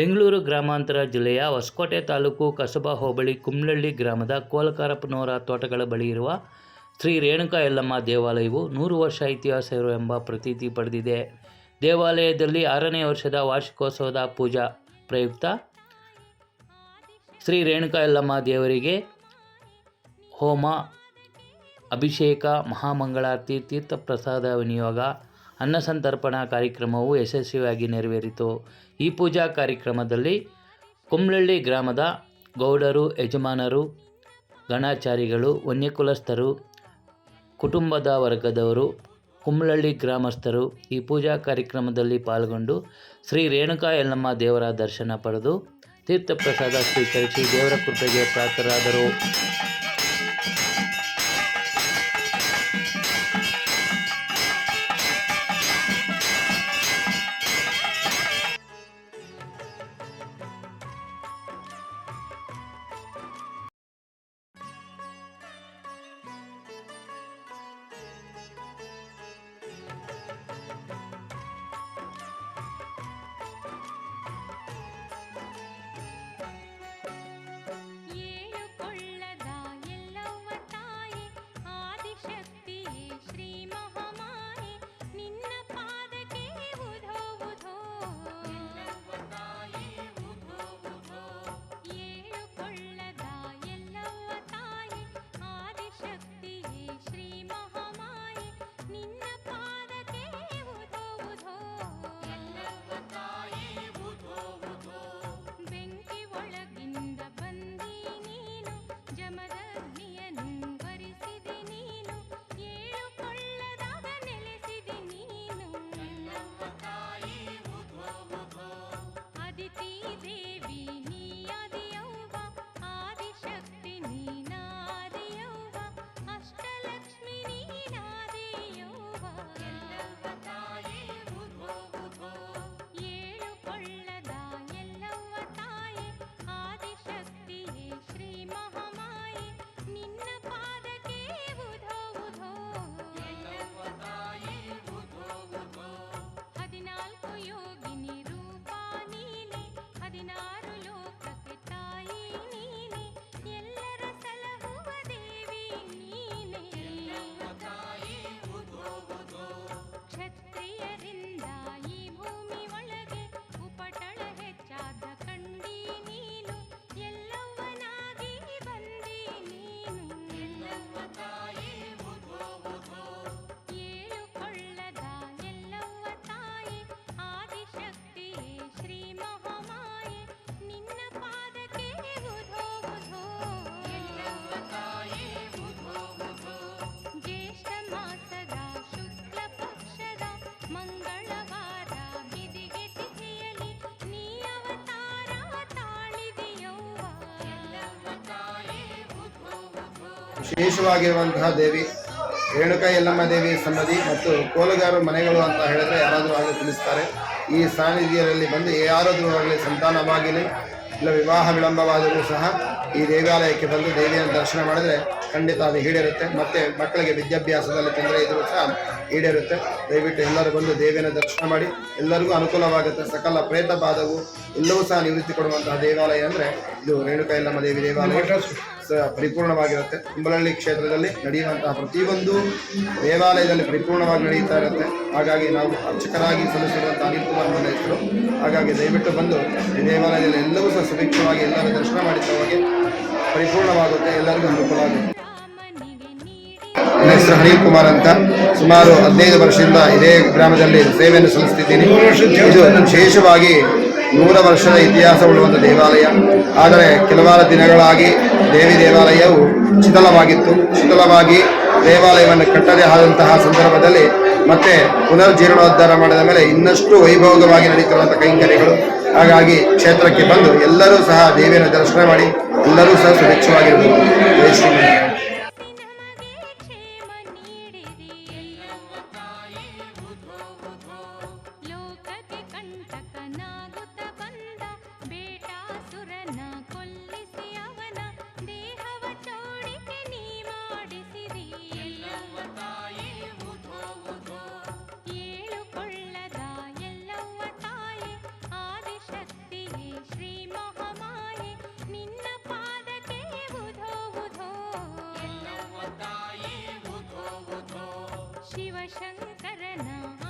ಬೆಂಗಳೂರು ಗ್ರಾಮಾಂತರ ಜಿಲ್ಲೆಯ ಹೊಸಕೋಟೆ ತಾಲೂಕು ಕಸಬಾ ಹೋಬಳಿ ಕುಮ್ಲಳ್ಳಿ ಗ್ರಾಮದ ಕೋಲಕಾರಪ್ಪನವರ ತೋಟಗಳ ಬಳಿ ಇರುವ ಶ್ರೀ ರೇಣುಕಾ ಯಲ್ಲಮ್ಮ ದೇವಾಲಯವು ನೂರು ವರ್ಷ ಇತಿಹಾಸ ಇರುವ ಎಂಬ ಪ್ರತೀತಿ ಪಡೆದಿದೆ. ದೇವಾಲಯದಲ್ಲಿ ಆರನೇ ವರ್ಷದ ವಾರ್ಷಿಕೋತ್ಸವದ ಪೂಜಾ ಪ್ರಯುಕ್ತ ಶ್ರೀ ರೇಣುಕಾ ಯಲ್ಲಮ್ಮ ದೇವರಿಗೆ ಹೋಮ, ಅಭಿಷೇಕ, ಮಹಾಮಂಗಳಾರತಿ ತೀರ್ಥಪ್ರಸಾದ ವಿನಿಯೋಗ ಅನ್ನಸಂತರ್ಪಣಾ ಕಾರ್ಯಕ್ರಮವು ಯಶಸ್ವಿಯಾಗಿ ನೆರವೇರಿತು. ಈ ಪೂಜಾ ಕಾರ್ಯಕ್ರಮದಲ್ಲಿ ಕುಮ್ಲಳ್ಳಿ ಗ್ರಾಮದ ಗೌಡರು, ಯಜಮಾನರು, ಗಣಾಚಾರಿಗಳು, ವನ್ಯಕುಲಸ್ಥರು, ಕುಟುಂಬದ ವರ್ಗದವರು ಕುಮ್ಲಳ್ಳಿ ಗ್ರಾಮಸ್ಥರು ಈ ಪೂಜಾ ಕಾರ್ಯಕ್ರಮದಲ್ಲಿ ಪಾಲ್ಗೊಂಡು ಶ್ರೀ ರೇಣುಕಾ ಯಲ್ಲಮ್ಮ ದೇವರ ದರ್ಶನ ಪಡೆದು ತೀರ್ಥಪ್ರಸಾದ ಸ್ವೀಕರಿಸಿ ದೇವರ ಕೃಪೆಗೆ ಪಾತ್ರರಾದರು. ವಿಶೇಷವಾಗಿರುವಂತಹ ದೇವಿ, ರೇಣುಕಾ ಯಲ್ಲಮ್ಮ ದೇವಿ ಸಮಾಧಿ ಮತ್ತು ಕೋಲುಗಾರು ಮನೆಗಳು ಅಂತ ಹೇಳಿದ್ರೆ ಯಾರಾದರೂ ಆಗಲಿ ತಿಳಿಸ್ತಾರೆ. ಈ ಸಾನ್ನಿಧ್ಯದಲ್ಲಿ ಬಂದು ಯಾರಾದರೂ ಆಗಲಿ ಸಂತಾನವಾಗಿರಲಿ ಇಲ್ಲ ವಿವಾಹ ವಿಳಂಬವಾದರೂ ಸಹ ಈ ದೇವಾಲಯಕ್ಕೆ ಬಂದು ದೇವಿಯನ್ನು ದರ್ಶನ ಮಾಡಿದ್ರೆ ಖಂಡಿತ ಅದು ಈಡೇರುತ್ತೆ. ಮತ್ತೆ ಮಕ್ಕಳಿಗೆ ವಿದ್ಯಾಭ್ಯಾಸದಲ್ಲಿ ತೊಂದರೆ ಇದ್ರೂ ಸಹ ಈಡೇರುತ್ತೆ. ದಯವಿಟ್ಟು ಎಲ್ಲರೂ ಬಂದು ದೇವಿಯನ್ನು ದರ್ಶನ ಮಾಡಿ. ಎಲ್ಲರಿಗೂ ಅನುಕೂಲವಾಗುತ್ತೆ. ಸಕಲ ಪ್ರೇತ ಬಾಧವು ಎಲ್ಲವೂ ಸಹ ನಿವೃತ್ತಿ ಕೊಡುವಂತಹ ದೇವಾಲಯ ಅಂದರೆ ಇದು ರೇಣುಕಾ ಯಲ್ಲಮ್ಮ ದೇವಿ ದೇವಾಲಯ. ಪರಿಪೂರ್ಣವಾಗಿರುತ್ತೆ. ಕುಂಬಳಹಳ್ಳಿ ಕ್ಷೇತ್ರದಲ್ಲಿ ನಡೆಯುವಂತಹ ಪ್ರತಿಯೊಂದು ದೇವಾಲಯದಲ್ಲಿ ಪರಿಪೂರ್ಣವಾಗಿ ನಡೆಯುತ್ತಾ ಇರುತ್ತೆ. ಹಾಗಾಗಿ ನಾವು ಅರ್ಚಕರಾಗಿ ಸಲ್ಲಿಸಿರುವಂತಹ ಅನಿಲ್ ಕುಮಾರ್ ನನ್ನ ಹಾಗಾಗಿ ದಯವಿಟ್ಟು ಬಂದು ಈ ದೇವಾಲಯದಲ್ಲಿ ಎಲ್ಲವೂ ಸಹ ಸುಭಿಕ್ಷವಾಗಿ ಎಲ್ಲರೂ ದರ್ಶನ ಮಾಡಿದ ಹೋಗಿ ಪರಿಪೂರ್ಣವಾಗುತ್ತೆ. ಎಲ್ಲರಿಗೂ ಅನುಕೂಲವಾಗುತ್ತೆ. ನನ್ನ ಹೆಸರು ಅನಿಲ್ ಕುಮಾರ್ ಅಂತ. ಸುಮಾರು ಹದಿನೈದು ವರ್ಷದಿಂದ ಇದೇ ಗ್ರಾಮದಲ್ಲಿ ಸೇವೆಯನ್ನು ಸಲ್ಲಿಸ್ತಿದ್ದೀನಿ. ಇದು ವಿಶೇಷವಾಗಿ ನೂರ ವರ್ಷದ ಇತಿಹಾಸ ಉಳ್ಳುವಂಥ ದೇವಾಲಯ. ಆದರೆ ಕೆಲವಾರು ದಿನಗಳಾಗಿ ದೇವಿ ದೇವಾಲಯವು ಶಿಥಲವಾಗಿತ್ತು. ಶಿಥಲವಾಗಿ ದೇವಾಲಯವನ್ನು ಕಟ್ಟದೇ ಆದಂತಹ ಸಂದರ್ಭದಲ್ಲಿ ಮತ್ತೆ ಪುನರ್ಜೀರ್ಣೋದ್ಧಾರ ಮಾಡಿದ ಮೇಲೆ ಇನ್ನಷ್ಟು ವೈಭವವಾಗಿ ನಡೀತಿರುವಂಥ ಕೈಂಕರ್ಯಗಳು. ಹಾಗಾಗಿ ಕ್ಷೇತ್ರಕ್ಕೆ ಬಂದು ಎಲ್ಲರೂ ಸಹ ದೇವಿಯನ್ನು ದರ್ಶನ ಮಾಡಿ ಎಲ್ಲರೂ ಸಹ ಸುರಕ್ಷವಾಗಿರಬೇಕು ಜಯ शिवशङ्करना